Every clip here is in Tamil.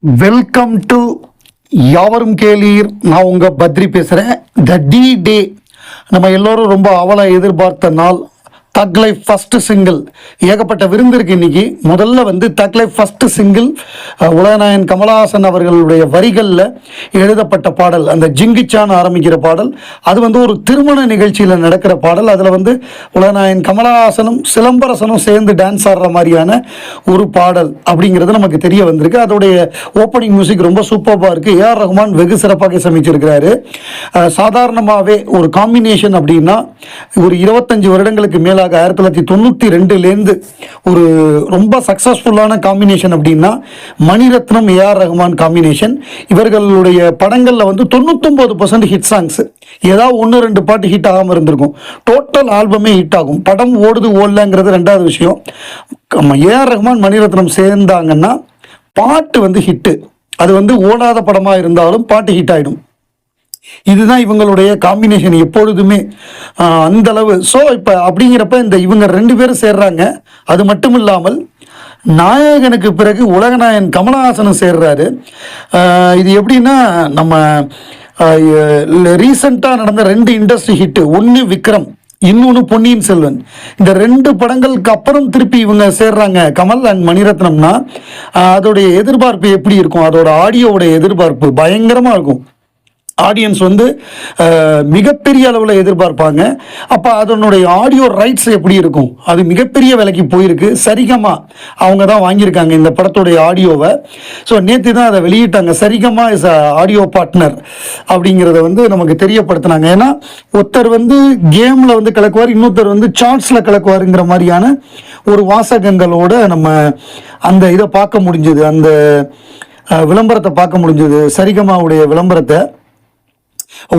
வெல்கம் டு யாவரும் கேளீர். நான் உங்கள் பத்ரி பேசுகிறேன் த டி டே நம்ம எல்லோரும் ரொம்ப அவலை எதிர்பார்த்த நாள். தக் லைஃப் ஃபர்ஸ்ட் சிங்கிள் ஏகப்பட்ட விருந்து இருக்கு இன்னைக்கு. முதல்ல வந்து thug life first single Ulaganayan Kamal Haasan அவர்களுடைய வரிகளில் எழுதப்பட்ட பாடல். அந்த ஜிங்கிச்சான் ஆரம்பிக்கிற பாடல். அது வந்து ஒரு திருமண நிகழ்ச்சியில் நடக்கிற பாடல். அதில் வந்து உலகநாயன் கமலஹாசனும் சிலம்பரசனும் சேர்ந்து டான்ஸ் ஆடுற மாதிரியான ஒரு பாடல் அப்படிங்கிறது நமக்கு தெரிய வந்திருக்கு. அதோடைய ஓப்பனிங் மியூசிக் ரொம்ப சூப்பராக இருக்குது ஏஆர் ரஹ்மான் வெகு சிறப்பாக சமைச்சிருக்கிறாரு. சாதாரணமாகவே ஒரு காம்பினேஷன் அப்படின்னா ஒரு இருபத்தஞ்சு வருடங்களுக்கு மேலாக ஆயிரத்தி தொள்ளாயிரத்தி தொண்ணூற்றி ரெண்டுலேருந்து ஒரு ரொம்ப சக்ஸஸ்ஃபுல்லான காம்பினேஷன் அப்படின்னா மணிரத்னம் ஏஆர் ரஹ்மான் காம்பினேஷன் இவர்களுடைய படங்களில் வந்து தொண்ணூத்தொம்பது பர்சன்ட் ஹிட் சாங்ஸ் ஏதாவது ஒன்று ரெண்டு பாட்டு ஹிட் ஆகாமல் இருந்திருக்கும். டோட்டல் ஆல்பமே ஹிட் ஆகும். படம் ஓடுது ஓடலங்கிறது ரெண்டாவது விஷயம். ஏஆர் ரஹ்மான் மணிரத்னம் சேர்ந்தாங்கன்னா பாட்டு வந்து ஹிட்டு அது வந்து ஓடாத படமாக இருந்தாலும் பாட்டு ஹிட் ஆகிடும் இதுதான் இவங்களுடைய காம்பினேஷன் எப்பொழுதுமே. அந்த அளவு ஸோ இப்போ அப்படிங்கிறப்ப இந்த இவங்க ரெண்டு பேரும் சேர்றாங்க. அது மட்டும் இல்லாமல் நாயகனுக்கு பிறகு உலகநாயகன் கமலஹாசனும் சேர்றாரு. இது எப்படின்னா நம்ம ரீசண்டாக நடந்த ரெண்டு இண்டஸ்ட்ரி ஹிட்டு ஒன்று விக்ரம் இன்னொன்று பொன்னியின் செல்வன். இந்த ரெண்டு படங்களுக்கு அப்புறம் திருப்பி இவங்க சேர்றாங்க கமல் அண்ட் மணிரத்னம்னா. அதோடைய எதிர்பார்ப்பு எப்படி இருக்கும்? அதோட ஆடியோவோட எதிர்பார்ப்பு பயங்கரமாக இருக்கும். ஆடியன்ஸ் வந்து மிகப்பெரிய அளவில் எதிர்பார்ப்பாங்க. அப்போ அதனுடைய ஆடியோ ரைட்ஸ் எப்படி இருக்கும்? அது மிகப்பெரிய விலைக்கு போயிருக்கு. சரிகமா அவங்க தான் வாங்கியிருக்காங்க இந்த படத்துடைய ஆடியோவை ஸோ நேற்று தான் அதை வெளியிட்டாங்க. சரிகமா இஸ் ஆடியோ பார்ட்னர் அப்படிங்கிறத வந்து நமக்கு தெரியப்படுத்தினாங்க. ஏன்னா ஒருத்தர் வந்து கேமில் வந்து கலக்குவார் இன்னொருத்தர் வந்து சார்ட்ஸில் கலக்குவாருங்கிற மாதிரியான ஒரு வாசகங்களோட நம்ம அந்த இதை பார்க்க முடிஞ்சது. அந்த விளம்பரத்தை பார்க்க முடிஞ்சது. சரிகமாவுடைய விளம்பரத்தை.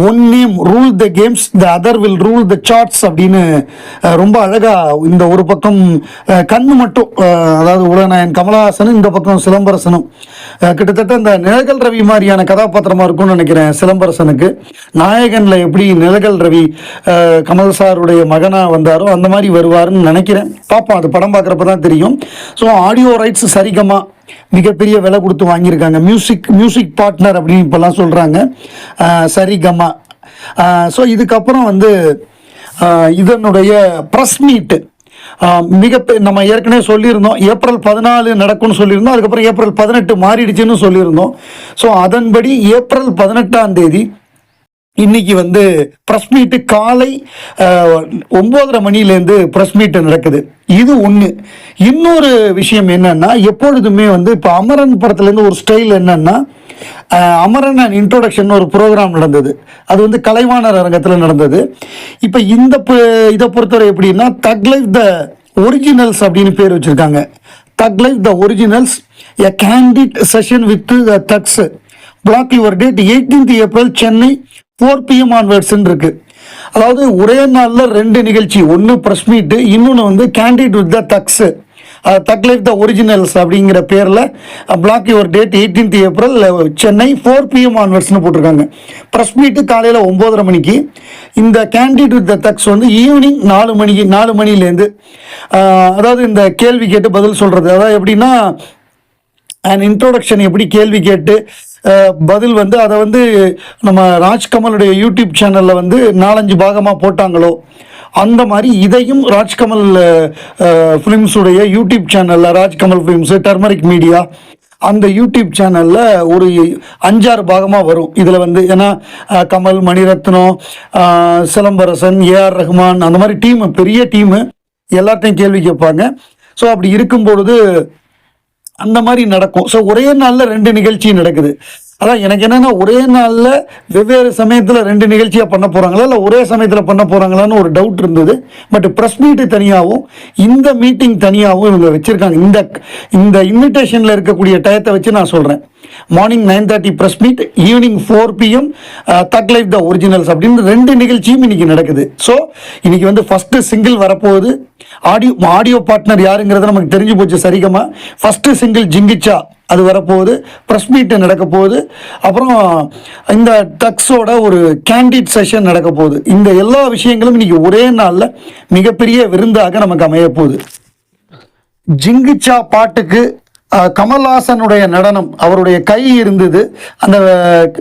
One name rule the games the other will rule the charts அப்படின்னு ரொம்ப அழகாக இந்த ஒரு பக்கம் கண்ணு மட்டும் அதாவது உலகநாயன் கமலஹாசனும் இந்த பக்கம் சிலம்பரசனும். கிட்டத்தட்ட இந்த நிழகல் ரவி மாதிரியான கதாபாத்திரமாக இருக்கும்னு நினைக்கிறேன் சிலம்பரசனுக்கு. நாயகனில் எப்படி நிழகல் ரவி கமல் சாருடைய மகனாக வந்தாரோ அந்த மாதிரி வருவாருன்னு நினைக்கிறேன். பார்ப்போம் அது படம் பார்க்குறப்ப தான் தெரியும். ஸோ ஆடியோ ரைட்ஸ் சரிகமாக மிகப்பெரிய விலை கொடுத்து வாங்கியிருக்காங்க. மியூசிக் மியூசிக் பார்ட்னர் அப்படின்னு இப்போல்லாம் சொல்கிறாங்க சரி கமா ஸோ இதுக்கப்புறம் வந்து இதனுடைய ப்ரெஸ் மீட்டு மிக நம்ம ஏற்கனவே சொல்லியிருந்தோம். ஏப்ரல் பதினாலு நடக்கும்னு சொல்லியிருந்தோம். அதுக்கப்புறம் ஏப்ரல் பதினெட்டு மாறிடுச்சுன்னு சொல்லியிருந்தோம். ஸோ அதன்படி ஏப்ரல் பதினெட்டாம் தேதி இன்னைக்கு வந்து ப்ரெஸ் மீட்டு காலை ஒம்போதரை மணிலேருந்து ப்ரெஸ் மீட்டு நடக்குது. இது ஒன்று இன்னொரு விஷயம் என்னன்னா எப்பொழுதுமே வந்து இப்போ அமரன் படத்துலேருந்து ஒரு ஸ்டைல் என்னன்னா அமரன் அண்ட் இன்ட்ரோடக்ஷன் ஒரு ப்ரோக்ராம் நடந்தது. அது வந்து கலைவாணர் அரங்கத்தில் நடந்தது. இப்போ இந்த இதை பொறுத்தவரை எப்படின்னா தக் லைஃப் த ஒரிஜினல்ஸ் அப்படின்னு பேர் வச்சுருக்காங்க. Thug life the originals a candid session with the thugs block your date eighteenth April Chennai four PM ஆன்வர்ட்ஸ்ன்னு இருக்கு. அதாவது ஒரே நாளில் ரெண்டு நிகழ்ச்சி ஒன்று ப்ரெஸ் மீட்டு இன்னொன்று வந்து candid with the thugs thug life the originals அப்படிங்கிற பேரில் block your date eighteenth April Chennai four PM ஆன்வர்ட்ஸ்னு போட்டிருக்காங்க. ப்ரெஸ் மீட்டு காலையில் ஒம்போதரை மணிக்கு. இந்த கேண்டிட் வித் த தக்ஸ் வந்து ஈவினிங் நாலு மணிக்கு நாலு மணிலேருந்து அதாவது இந்த கேள்வி கேட்டு பதில் சொல்கிறது அதாவது எப்படின்னா அண்ட் இன்ட்ரோடக்ஷன் எப்படி கேள்வி கேட்டு பதில் வந்து அதை வந்து நம்ம ராஜ்கமலுடைய யூடியூப் சேனலில் வந்து நாலஞ்சு பாகமாக போட்டாங்களோ அந்த மாதிரி இதையும் ராஜ்கமல் ஃபிலிம்ஸுடைய யூடியூப் சேனலில் ராஜ்கமல் ஃபிலிம்ஸு டர்மரிக் மீடியா அந்த யூடியூப் சேனலில் ஒரு அஞ்சாறு பாகமாக வரும். இதில் வந்து ஏன்னா கமல் மணிரத்னம் சிலம்பரசன் ஏஆர் ரஹ்மான் அந்த மாதிரி டீமு பெரிய டீமு எல்லாத்தையும் கேள்வி கேட்பாங்க. ஸோ அப்படி இருக்கும் பொழுது அந்த மாதிரி நடக்கும். ஸோ ஒரே நாளில் ரெண்டு நிகழ்ச்சி நடக்குது. அதான் எனக்கு என்னன்னா ஒரே நாளில் வெவ்வேறு சமயத்தில் ரெண்டு நிகழ்ச்சியாக பண்ண போகிறாங்களா இல்லை ஒரே சமயத்தில் பண்ண போகிறாங்களான்னு ஒரு டவுட் இருந்தது. பட் ப்ரெஸ் மீட்டு தனியாகவும் இந்த மீட்டிங் தனியாகவும் இவங்க வச்சுருக்காங்க. இந்த இந்த இன்விடேஷனில் இருக்கக்கூடிய டயத்தை வச்சு நான் சொல்கிறேன் morning nine thirty press meet evening four PM thug life the originals அப்படின்னு ரெண்டு நிகழ்ச்சியும் இன்றைக்கி நடக்குது. ஸோ இன்றைக்கி வந்து ஃபஸ்ட்டு சிங்கிள் வரப்போகுது. ஆடியோ ஆடியோ பார்ட்னர் யாருங்கிறது நமக்கு தெரிஞ்சு போச்சு சரிகமாக ஃபஸ்ட்டு சிங்கிள் ஜிங்கிச்சா அது வரப்போகுது. ப்ரெஸ் மீட்டு நடக்க போகுது. அப்புறம் இந்த டக்ஸோட ஒரு கேண்டிட் செஷன் நடக்க போகுது. இந்த எல்லா விஷயங்களும் இன்றைக்கி ஒரே நாளில் மிகப்பெரிய விருந்தாக நமக்கு அமைய போகுது. ஜிங்கிச்சா பாட்டுக்கு கமல்ஹாசனுடைய நடனம் அவருடைய கை இருந்தது. அந்த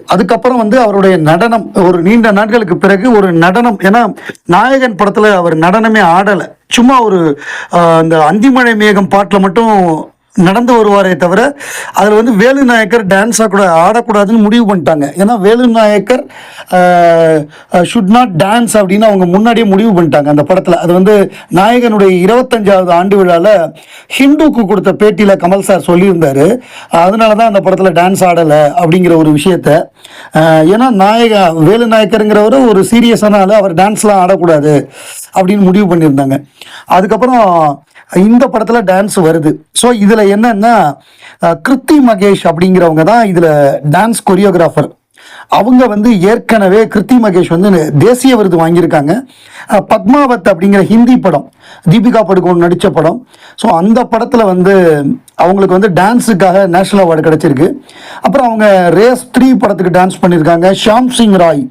அதுக்கப்புறம் வந்து அவருடைய நடனம் ஒரு நீண்ட நாட்களுக்கு பிறகு ஒரு நடனம் ஏன்னா நாயகன் படத்தில் அவர் நடனமே ஆடலை. சும்மா ஒரு அந்த அந்திமழை மேகம் பாட்டில் மட்டும் நடந்து வருவாரே தவிர அதில் வந்து வேலு நாயக்கர் டான்ஸ் கூட ஆடக்கூடாதுன்னு முடிவு பண்ணிட்டாங்க. ஏன்னா Velu Naicker should not dance அப்படின்னு அவங்க முன்னாடியே முடிவு பண்ணிட்டாங்க அந்த படத்தில். அது வந்து நாயகனுடைய இருபத்தஞ்சாவது ஆண்டு விழாவில் ஹிந்துக்கு கொடுத்த பேட்டியில் கமல் சார் சொல்லியிருந்தார். அதனால தான் அந்த படத்தில் டான்ஸ் ஆடலை அப்படிங்கிற ஒரு விஷயத்த ஏன்னா நாயக வேலு நாயக்கருங்கிறவர் ஒரு சீரியஸான அவர் டான்ஸ்லாம் ஆடக்கூடாது அப்படின்னு முடிவு பண்ணியிருந்தாங்க. அதுக்கப்புறம் இந்த படத்தில் டான்ஸ் வருது. ஸோ இதில் என்னன்னா கிருத்தி மகேஷ் அப்படிங்கிறவங்க தான் இதில் டான்ஸ் கொரியோகிராஃபர் அவங்க வந்து ஏற்கனவே கிருத்தி மகேஷ் வந்து தேசிய விருது வாங்கியிருக்காங்க. பத்மாவத் அப்படிங்கிற ஹிந்தி படம் தீபிகா படுகோன் நடித்த படம். ஸோ அந்த படத்தில் வந்து அவங்களுக்கு வந்து டான்ஸுக்காக நேஷனல் அவார்டு கிடச்சிருக்கு. அப்புறம் அவங்க ரேஸ் த்ரீ படத்துக்கு டான்ஸ் பண்ணியிருக்காங்க. ஷாம் சிங் ராய்.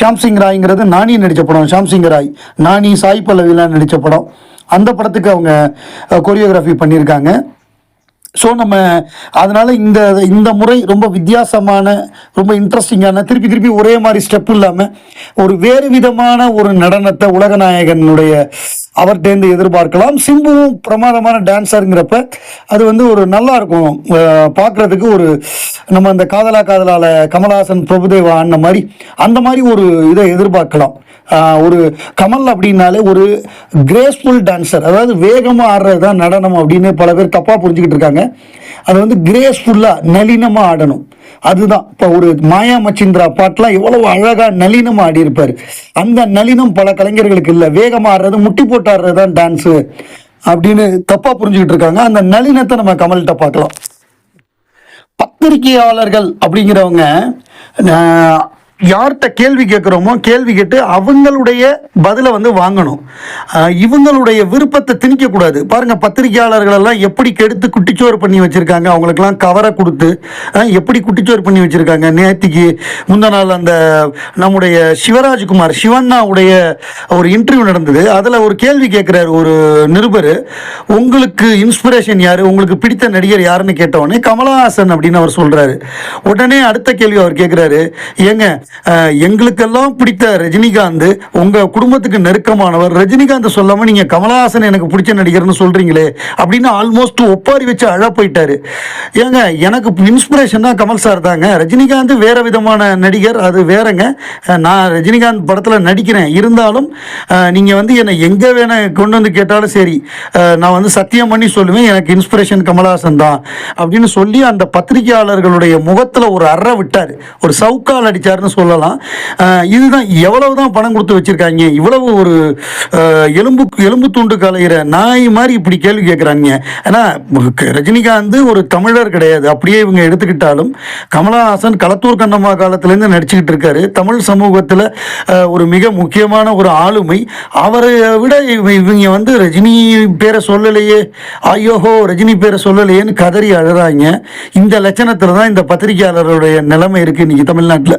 ஷாம் சிங் ராய்ங்கிறது நானி நடித்த படம். ஷாம் சிங் ராய் நானி சாய் பல்லவிலாம் நடித்த படம். அந்த படத்துக்கு அவங்க கொரியோகிராஃபி பண்ணியிருக்காங்க. ஸோ நம்ம அதனால் இந்த இந்த முறை ரொம்ப வித்தியாசமான ரொம்ப இன்ட்ரெஸ்டிங்கான திருப்பி திருப்பி ஒரே மாதிரி ஸ்டெப் இல்லாமல் ஒரு வேறு விதமான ஒரு நடனத்தை உலகநாயகனுடைய அவர்கிட்டேருந்து எதிர்பார்க்கலாம். சிம்புவும் பிரமாதமான டான்ஸருங்கிறப்ப அது வந்து ஒரு நல்லா இருக்கும் பார்க்குறதுக்கு ஒரு நம்ம அந்த காதலா காதலால கமல்ஹாசன் பிரபுதேவா அந்த மாதிரி அந்த மாதிரி ஒரு இதை எதிர்பார்க்கலாம். ஒரு கமல் அப்படின்னாலே ஒரு கிரேஸ்ஃபுல் டான்சர் அதாவது வேகமாக ஆடுறது தான் நடனம் அப்படின்னு பல பேர் தப்பாக புரிஞ்சுக்கிட்டு இருக்காங்க. அது வந்து கிரேஸ்ஃபுல்லாக நளினமாக ஆடணும். அதுதான். இப்போ ஒரு மாயா மச்சிந்திரா பாட்டெலாம் எவ்வளவு அழகாக நளினமாக ஆடியிருப்பார். அந்த நளினம் பல கலைஞர்களுக்கு இல்லை. வேகமாக ஆடுறது முட்டி போட்டு ஆடுறது தான் டான்ஸு அப்படின்னு தப்பாக புரிஞ்சுக்கிட்டு இருக்காங்க. அந்த நளினத்தை நம்ம கமல்கிட்ட பார்க்கலாம். பத்திரிகையாளர்கள் அப்படிங்கிறவங்க யார்கிட்ட கேள்வி கேட்குறோமோ கேள்வி கேட்டு அவங்களுடைய பதிலை வந்து வாங்கணும். இவங்களுடைய விருப்பத்தை திணிக்கக்கூடாது. பாருங்கள் பத்திரிகையாளர்களெல்லாம் எப்படி கெடுத்து குட்டிச்சோறு பண்ணி வச்சுருக்காங்க அவங்களுக்கெல்லாம் கவரை கொடுத்து எப்படி குட்டிச்சோறு பண்ணி வச்சுருக்காங்க. நேத்திக்கு முந்தா நாள் அந்த நம்முடைய சிவராஜ்குமார் சிவண்ணாவுடைய ஒரு இன்டர்வியூ நடந்தது. அதில் ஒரு கேள்வி கேட்குறாரு ஒரு நிருபர். உங்களுக்கு இன்ஸ்பிரேஷன் யார்? உங்களுக்கு பிடித்த நடிகர் யாருன்னு கேட்டவுடனே கமலஹாசன் அப்படின்னு அவர் சொல்கிறாரு உடனே அடுத்த கேள்வி அவர் கேட்குறாரு. ஏங்க எங்களுக்கெல்லாம் பிடித்த ரஜினிகாந்த் உங்கள் குடும்பத்துக்கு நெருக்கமானவர். ரஜினிகாந்த் சொல்லாமல் நீங்கள் கமலஹாசன் எனக்கு பிடிச்ச நடிகர்னு சொல்கிறீங்களே அப்படின்னு ஆல்மோஸ்ட் ஒப்பாரி வச்சு அழ போயிட்டாரு. ஏங்க எனக்கு இன்ஸ்பிரேஷன் தான் கமல் சார் தாங்க. ரஜினிகாந்த் வேற விதமான நடிகர் அது வேறங்க. நான் ரஜினிகாந்த் படத்தில் நடிக்கிறேன். இருந்தாலும் நீங்கள் வந்து என்னை எங்கே வேணா கொண்டு வந்து கேட்டாலும் சரி நான் வந்து சத்தியம் பண்ணி சொல்லுவேன் எனக்கு இன்ஸ்பிரேஷன் கமலஹாசன் தான் அப்படின்னு சொல்லி அந்த பத்திரிகையாளர்களுடைய முகத்தில் ஒரு அற விட்டார். ஒரு சவுக்கால் அடிச்சாருன்னு சொல்லலாம். இதுதான் எவ்வளவு தான் பணம் கொடுத்து வச்சிருக்காங்க இவ்வளவு ஒரு எலும்பு எலும்பு துண்டு கலையிற நாய் மாதிரி இப்படி கேள்வி கேட்குறாங்க ஏன்னா ரஜினிகாந்த் ஒரு தமிழர் கிடையாது. அப்படியே இவங்க எடுத்துக்கிட்டாலும் கமலஹாசன் களத்தூர் கண்ணம்மா காலத்துலேருந்து நடிச்சுக்கிட்டு இருக்காரு. தமிழ் சமூகத்தில் ஒரு மிக முக்கியமான ஒரு ஆளுமை. அவரை விட இவங்க வந்து ரஜினி பேரை சொல்லலையே. ஐயோஹோ ரஜினி பேரை சொல்லலையேன்னு கதறி அழுறாங்க. இந்த லட்சணத்தில் தான் இந்த பத்திரிகையாளருடைய நிலைமை இருக்குது இன்னைக்கு தமிழ்நாட்டில்.